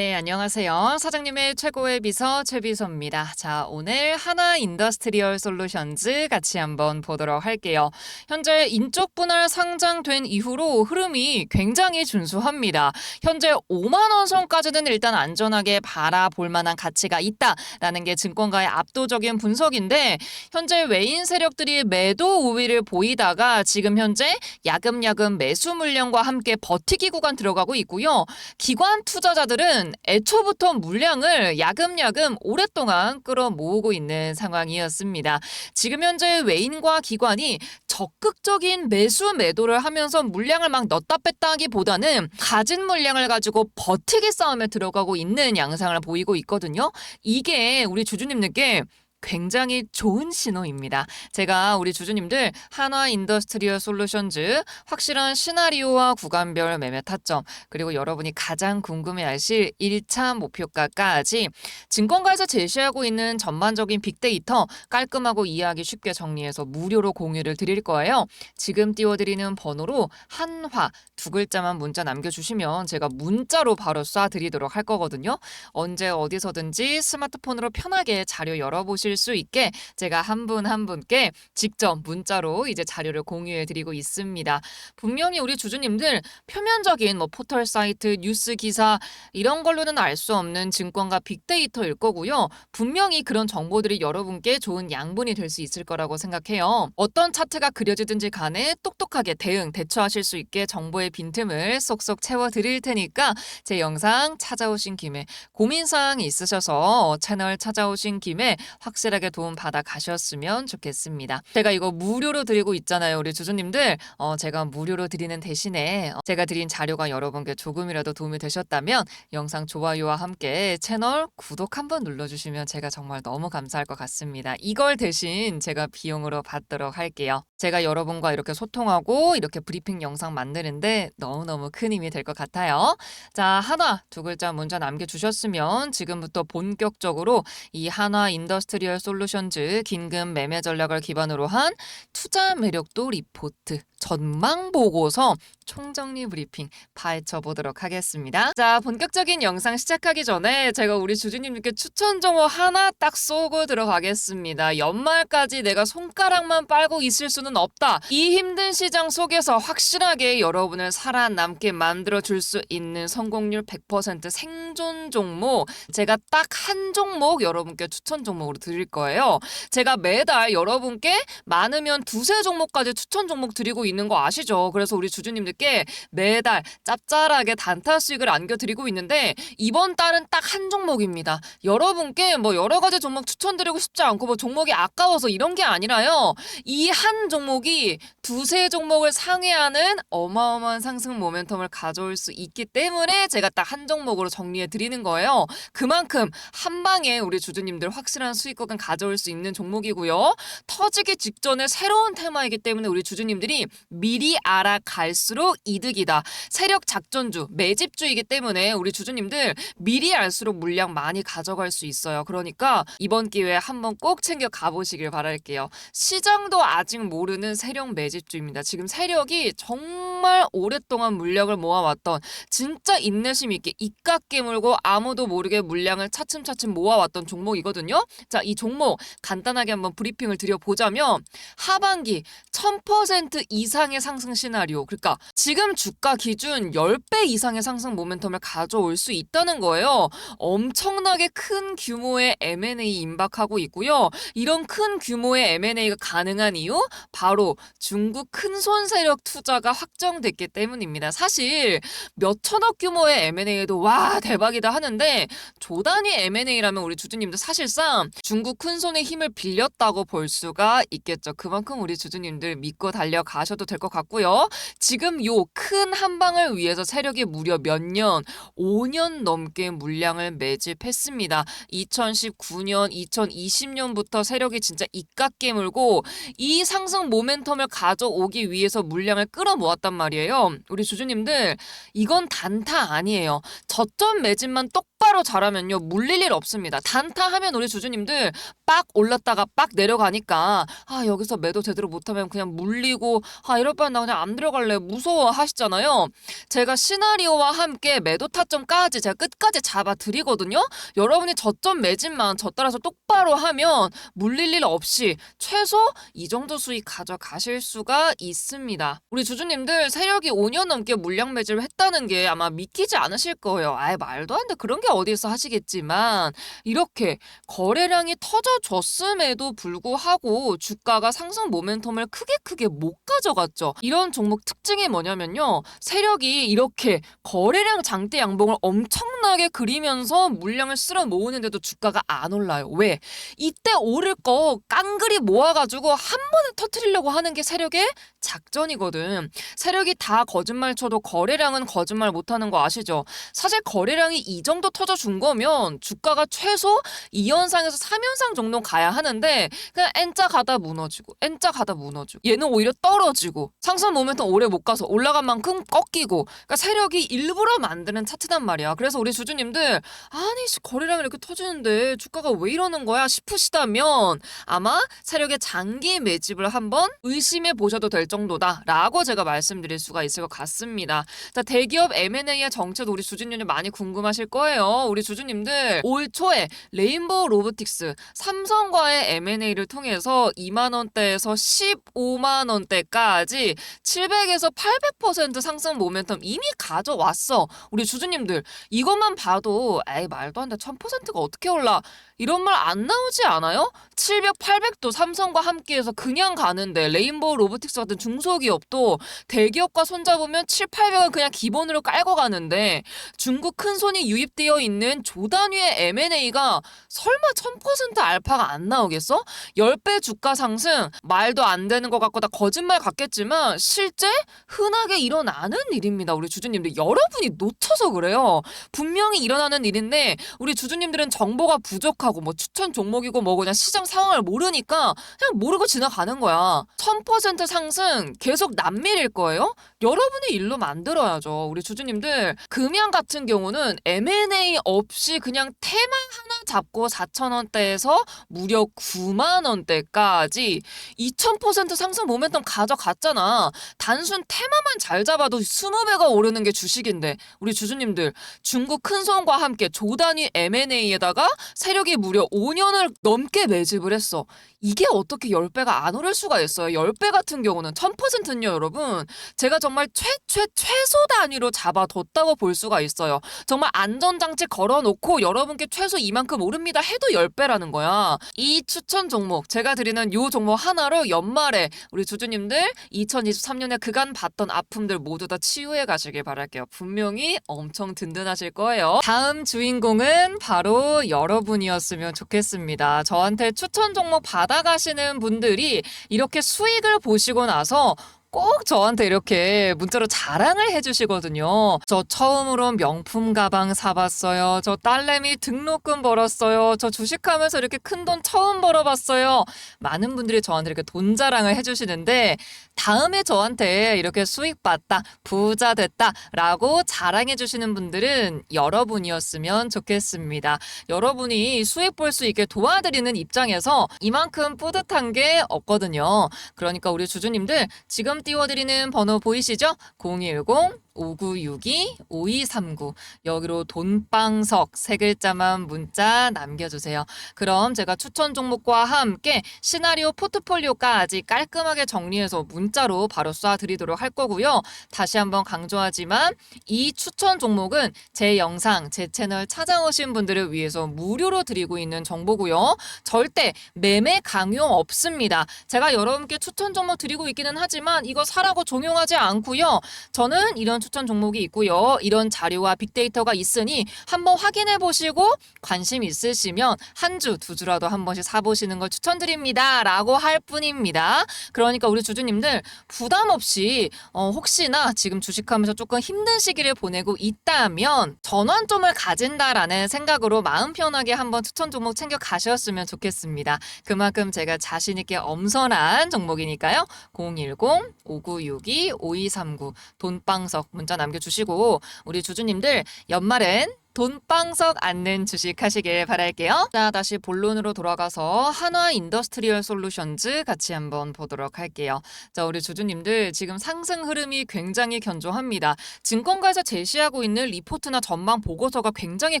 네, 안녕하세요. 사장님의 최고의 비서 최비서입니다. 자, 오늘 하나 인더스트리얼 솔루션즈 같이 한번 보도록 할게요. 현재 인적 분할 상장된 이후로 흐름이 굉장히 준수합니다. 현재 5만 원 선까지는 일단 안전하게 바라볼 만한 가치가 있다라는 게 증권가의 압도적인 분석인데 현재 외인 세력들이 매도 우위를 보이다가 지금 현재 야금야금 매수 물량과 함께 버티기 구간 들어가고 있고요. 기관 투자자들은 애초부터 물량을 야금야금 오랫동안 끌어모으고 있는 상황이었습니다. 지금 현재 외인과 기관이 적극적인 매수 매도를 하면서 물량을 막 넣다 뺐다 하기보다는 가진 물량을 가지고 버티기 싸움에 들어가고 있는 양상을 보이고 있거든요. 이게 우리 주주님들께 굉장히 좋은 신호입니다. 제가 우리 주주님들 한화 인더스트리얼 솔루션즈 확실한 시나리오와 구간별 매매 타점 그리고 여러분이 가장 궁금해하실 1차 목표가까지 증권가에서 제시하고 있는 전반적인 빅데이터 깔끔하고 이해하기 쉽게 정리해서 무료로 공유를 드릴 거예요. 지금 띄워드리는 번호로 한화 두 글자만 문자 남겨주시면 제가 문자로 바로 쏴드리도록 할 거거든요. 언제 어디서든지 스마트폰으로 편하게 자료 열어보실 수 있게 제가 한 분 한 분께 직접 문자로 이제 자료를 공유해 드리고 있습니다. 분명히 우리 주주님들 표면적인 뭐 포털 사이트, 뉴스 기사 이런 걸로는 알 수 없는 증권과 빅데이터일 거고요. 분명히 그런 정보들이 여러분께 좋은 양분이 될 수 있을 거라고 생각해요. 어떤 차트가 그려지든지 간에 똑똑하게 대응, 대처하실 수 있게 정보의 빈틈을 쏙쏙 채워 드릴 테니까 제 영상 찾아오신 김에 고민사항이 있으셔서 채널 찾아오신 김에 확 실하게 도움 받아 가셨으면 좋겠습니다. 제가 이거 무료로 드리고 있잖아요. 우리 주주님들. 어, 제가 무료로 드리는 대신에 어, 제가 드린 자료가 여러분께 조금이라도 도움이 되셨다면 영상 좋아요와 함께 채널 구독 한번 눌러주시면 제가 정말 너무 감사할 것 같습니다. 이걸 대신 제가 비용으로 받도록 할게요. 제가 여러분과 이렇게 소통하고 이렇게 브리핑 영상 만드는데 너무너무 큰 힘이 될 것 같아요. 자, 하나, 두 글자 문자 남겨주셨으면 지금부터 본격적으로 이 한화 인더스트리얼 솔루션즈 긴급 매매 전략을 기반으로 한 투자 매력도 리포트 전망 보고서 총정리 브리핑 파헤쳐 보도록 하겠습니다. 자, 본격적인 영상 시작하기 전에 제가 우리 주주님께 추천 정보 하나 딱 쏘고 들어가겠습니다. 연말까지 내가 손가락만 빨고 있을 수는 없다. 이 힘든 시장 속에서 확실하게 여러분을 살아남게 만들어 줄 수 있는 성공률 100% 생존 종목 제가 딱 한 종목 여러분께 추천 종목으로 드릴 거예요. 제가 매달 여러분께 많으면 두세 종목까지 추천 종목 드리고 있는 거 아시죠? 그래서 우리 주주님들 께 매달 짭짤하게 단타 수익을 안겨드리고 있는데 이번 달은 딱 한 종목입니다. 여러분께 뭐 여러 가지 종목 추천드리고 싶지 않고 뭐 종목이 아까워서 이런 게 아니라요. 이 한 종목이 두세 종목을 상회하는 어마어마한 상승 모멘텀을 가져올 수 있기 때문에 제가 딱 한 종목으로 정리해 드리는 거예요. 그만큼 한 방에 우리 주주님들 확실한 수익금을 가져올 수 있는 종목이고요. 터지기 직전에 새로운 테마이기 때문에 우리 주주님들이 미리 알아갈수록 이득이다. 세력 작전주, 매집주이기 때문에 우리 주주님들 미리 알수록 물량 많이 가져갈 수 있어요. 그러니까 이번 기회에 한번 꼭 챙겨 가보시길 바랄게요. 시장도 아직 모르는 세력 매집주입니다. 지금 세력이 정말 오랫동안 물량을 모아왔던 진짜 인내심 있게 입각 깨물고 아무도 모르게 물량을 차츰차츰 모아왔던 종목이거든요. 자, 이 종목 간단하게 한번 브리핑을 드려보자면 하반기 1000% 이상의 상승 시나리오. 그러니까 지금 주가 기준 10배 이상의 상승 모멘텀을 가져올 수 있다는 거예요. 엄청나게 큰 규모의 M&A 임박하고 있고요. 이런 큰 규모의 M&A가 가능한 이유 바로 중국 큰손 세력 투자가 확정됐기 때문입니다. 사실 몇 천억 규모의 M&A도 와 대박이다 하는데 조단위 M&A라면 우리 주주님도 사실상 중국 큰손의 힘을 빌렸다고 볼 수가 있겠죠. 그만큼 우리 주주님들 믿고 달려가셔도 될 것 같고요. 지금 요 큰 한방을 위해서 세력이 무려 몇 년, 5년 넘게 물량을 매집했습니다. 2019년, 2020년부터 세력이 진짜 입각 깨물고 이 상승 모멘텀을 가져오기 위해서 물량을 끌어모았단 말이에요. 우리 주주님들 이건 단타 아니에요. 저점 매집만 똑바로 잘하면요 물릴 일 없습니다. 단타 하면 우리 주주님들 빡 올랐다가 빡 내려가니까 아 여기서 매도 제대로 못하면 그냥 물리고 아 이럴 바엔 나 그냥 안 들어갈래 무서워 무서워하시잖아요. 제가 시나리오와 함께 매도 타점까지 제가 끝까지 잡아 드리거든요. 여러분이 저점 매집만 저 따라서 똑바로 하면 물릴 일 없이 최소 이 정도 수익 가져가실 수가 있습니다. 우리 주주님들 세력이 5년 넘게 물량 매집을 했다는 게 아마 믿기지 않으실 거예요. 아예 말도 안 돼. 그런 게 어디서 하시겠지만 이렇게 거래량이 터져줬음에도 불구하고 주가가 상승 모멘텀을 크게 크게 못 가져갔죠. 이런 종목 특징이 뭐냐 면요. 세력이 이렇게 거래량 장대 양봉을 엄청나게 그리면서 물량을 쓸어 모으는데도 주가가 안 올라요. 왜? 이때 오를 거 깡그리 모아가지고 한 번에 터트리려고 하는 게 세력의 작전이거든. 세력이 다 거짓말 쳐도 거래량은 거짓말 못하는 거 아시죠? 사실 거래량이 이 정도 터져준 거면 주가가 최소 2연상에서 3연상 정도 가야 하는데 그냥 N자 가다 무너지고 N자 가다 무너지고 얘는 오히려 떨어지고 상승 모멘텀 오래 못 가서 올라간 만큼 꺾이고 그러니까 세력이 일부러 만드는 차트단 말이야. 그래서 우리 주주님들 아니 씨, 거래량이 이렇게 터지는데 주가가 왜 이러는 거야 싶으시다면 아마 세력의 장기 매집을 한번 의심해 보셔도 될 정도다라고 제가 말씀드릴 수가 있을 것 같습니다. 자 대기업 M&A의 정체도 우리 주주님들 많이 궁금하실 거예요. 우리 주주님들 올 초에 레인보우 로보틱스 삼성과의 M&A를 통해서 2만 원대에서 15만 원대까지 700에서 800% 상승 모멘텀 이미 가져왔어. 우리 주주님들 이것만 봐도 에이 말도 안 돼. 1000%가 어떻게 올라? 이런 말 안 나오지 않아요? 700, 800도 삼성과 함께해서 그냥 가는데 레인보우 로보틱스 같은 중소기업도 대기업과 손잡으면 7, 800은 그냥 기본으로 깔고 가는데 중국 큰 손이 유입되어 있는 조단위의 M&A가 설마 1000% 알파가 안 나오겠어? 10배 주가 상승 말도 안 되는 것 같고 다 거짓말 같겠지만 실제 흔 하게 일어나는 일입니다. 우리 주주님들 여러분이 놓쳐서 그래요. 분명히 일어나는 일인데 우리 주주님들은 정보가 부족하고 뭐 추천 종목이고 뭐 그냥 시장 상황을 모르니까 그냥 모르고 지나가는 거야. 1000% 상승 계속 남밀일 거예요? 여러분의 일로 만들어야죠. 우리 주주님들 금양 같은 경우는 M&A 없이 그냥 테마 하나 잡고 4,000원대에서 무려 9만 원대까지 2000% 상승 모멘텀 가져갔잖아. 단순 테마 만 잘 잡아도 20배가 오르는 게 주식인데 우리 주주님들 중국 큰손과 함께 조단위 M&A에다가 세력이 무려 5년을 넘게 매집을 했어. 이게 어떻게 10배가 안 오를 수가 있어요. 10배 같은 경우는 1000%는요, 여러분. 제가 정말 최최 최소 단위로 잡아뒀다고 볼 수가 있어요. 정말 안전장치 걸어놓고 여러분께 최소 이만큼 오릅니다 해도 10배라는 거야. 이 추천 종목, 제가 드리는 요 종목 하나로 연말에 우리 주주님들 2023년에 그간 봤던 아픔들 모두 다 치유해 가시길 바랄게요. 분명히 엄청 든든하실 거예요. 다음 주인공은 바로 여러분이었으면 좋겠습니다. 저한테 추천 종목 받아가시는 분들이 이렇게 수익을 보시고 나서 꼭 저한테 이렇게 문자로 자랑을 해주시거든요. 저 처음으로 명품 가방 사봤어요. 저 딸내미 등록금 벌었어요. 저 주식하면서 이렇게 큰 돈 처음 벌어봤어요. 많은 분들이 저한테 이렇게 돈 자랑을 해주시는데 다음에 저한테 이렇게 수익 봤다, 부자 됐다 라고 자랑해 주시는 분들은 여러분이었으면 좋겠습니다. 여러분이 수익 볼 수 있게 도와드리는 입장에서 이만큼 뿌듯한 게 없거든요. 그러니까 우리 주주님들 지금 띄워드리는 번호 보이시죠? 010 5962-5239 여기로 돈방석 세 글자만 문자 남겨주세요. 그럼 제가 추천 종목과 함께 시나리오 포트폴리오까지 깔끔하게 정리해서 문자로 바로 쏴드리도록 할 거고요. 다시 한번 강조하지만 이 추천 종목은 제 영상, 제 채널 찾아오신 분들을 위해서 무료로 드리고 있는 정보고요. 절대 매매 강요 없습니다. 제가 여러분께 추천 종목 드리고 있기는 하지만 이거 사라고 종용하지 않고요. 저는 이런 추천 종목이 있고요. 이런 자료와 빅데이터가 있으니 한번 확인해 보시고 관심 있으시면 한 주, 두 주라도 한 번씩 사보시는 걸 추천드립니다. 라고 할 뿐입니다. 그러니까 우리 주주님들 부담 없이 어, 혹시나 지금 주식하면서 조금 힘든 시기를 보내고 있다면 전환점을 가진다라는 생각으로 마음 편하게 한번 추천 종목 챙겨 가셨으면 좋겠습니다. 그만큼 제가 자신있게 엄선한 종목이니까요. 010-5962-5239 돈방석 문자 남겨주시고 우리 주주님들 연말엔 돈빵석 않는 주식 하시길 바랄게요. 자, 다시 본론으로 돌아가서 한화 인더스트리얼 솔루션즈 같이 한번 보도록 할게요. 자, 우리 주주님들 지금 상승 흐름이 굉장히 견조합니다. 증권가에서 제시하고 있는 리포트나 전망 보고서가 굉장히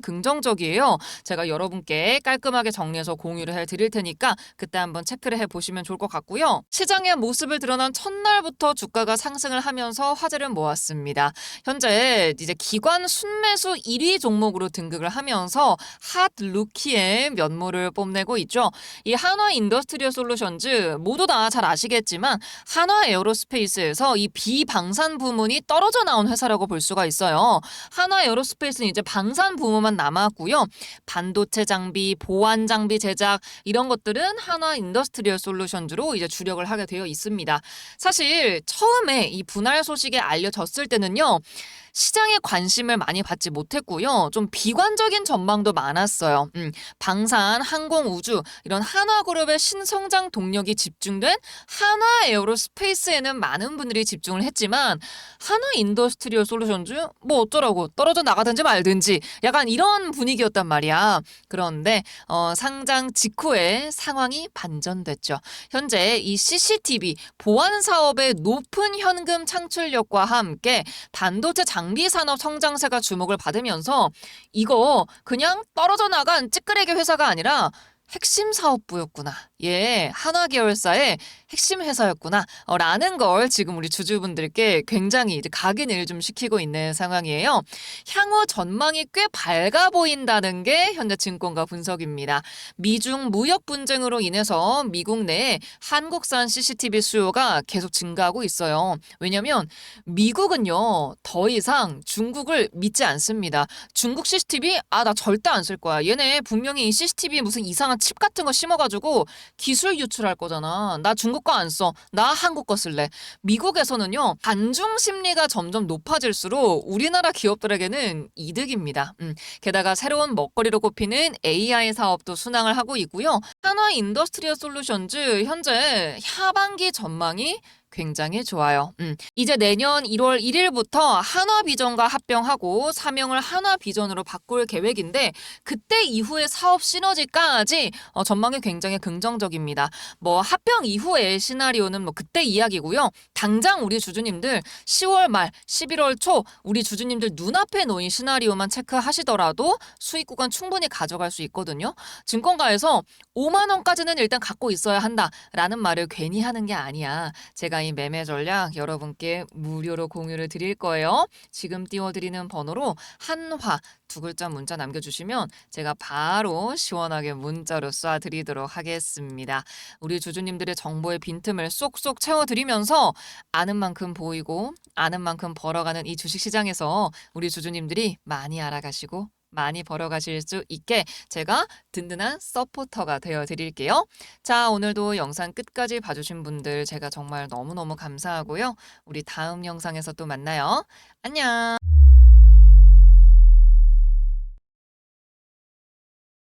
긍정적이에요. 제가 여러분께 깔끔하게 정리해서 공유를 해 드릴 테니까 그때 한번 체크를 해 보시면 좋을 것 같고요. 시장의 모습을 드러난 첫날부터 주가가 상승을 하면서 화제를 모았습니다. 현재 이제 기관 순매수 1위 종목 으로 등극을 하면서 핫 루키의 면모를 뽐내고 있죠. 이 한화 인더스트리얼 솔루션즈 모두 다 잘 아시겠지만 한화 에어로스페이스에서 이 비방산 부문이 떨어져 나온 회사라고 볼 수가 있어요. 한화 에어로스페이스는 이제 방산 부문만 남았고요. 반도체 장비, 보안 장비 제작 이런 것들은 한화 인더스트리얼 솔루션즈로 이제 주력을 하게 되어 있습니다. 사실 처음에 이 분할 소식이 알려졌을 때는요. 시장에 관심을 많이 받지 못했고요. 좀 비관적인 전망도 많았어요. 음, 방산, 항공, 우주 이런 한화그룹의 신성장 동력이 집중된 한화 에어로스페이스에는 많은 분들이 집중을 했지만 한화 인더스트리얼 솔루션즈 뭐 어쩌라고 떨어져 나가든지 말든지 약간 이런 분위기였단 말이야. 그런데 어, 상장 직후에 상황이 반전됐죠. 현재 이 CCTV 보안 사업의 높은 현금 창출력과 함께 반도체 장비 산업 성장세가 주목을 받으면서 이거 그냥 떨어져 나간 찌끄레기 회사가 아니라 핵심 사업부였구나. 예, 한화 계열사의 핵심 회사였구나. 어, 라는 걸 지금 우리 주주분들께 굉장히 각인을 좀 시키고 있는 상황이에요. 향후 전망이 꽤 밝아 보인다는 게 현재 증권가 분석입니다. 미중 무역 분쟁으로 인해서 미국 내에 한국산 CCTV 수요가 계속 증가하고 있어요. 왜냐면 미국은요, 더 이상 중국을 믿지 않습니다. 중국 CCTV, 아, 나 절대 안 쓸 거야. 얘네 분명히 이 CCTV에 무슨 이상한 칩 같은 거 심어가지고 기술 유출할 거잖아. 나 중국 거 안 써. 나 한국 거 쓸래. 미국에서는요, 반중 심리가 점점 높아질수록 우리나라 기업들에게는 이득입니다. 음, 게다가 새로운 먹거리로 꼽히는 AI 사업도 순항을 하고 있고요. 한화 인더스트리얼 솔루션즈 현재 하반기 전망이 굉장히 좋아요. 음, 이제 내년 1월 1일부터 한화비전과 합병하고 사명을 한화비전으로 바꿀 계획인데 그때 이후의 사업 시너지까지 어, 전망이 굉장히 긍정적입니다. 뭐 합병 이후의 시나리오는 뭐 그때 이야기고요. 당장 우리 주주님들 10월 말, 11월 초 우리 주주님들 눈앞에 놓인 시나리오만 체크하시더라도 수익 구간 충분히 가져갈 수 있거든요. 증권가에서 5만 원까지는 일단 갖고 있어야 한다라는 말을 괜히 하는 게 아니야. 제가 이 매매 전략 여러분께 무료로 공유를 드릴 거예요. 지금 띄워드리는 번호로 한화 두 글자 문자 남겨주시면 제가 바로 시원하게 문자로 쏴드리도록 하겠습니다. 우리 주주님들의 정보의 빈틈을 쏙쏙 채워드리면서 아는 만큼 보이고 아는 만큼 벌어가는 이 주식시장에서 우리 주주님들이 많이 알아가시고 많이 벌어가실 수 있게 제가 든든한 서포터가 되어 드릴게요. 자, 오늘도 영상 끝까지 봐주신 분들 제가 정말 너무너무 감사하고요. 우리 다음 영상에서 또 만나요. 안녕!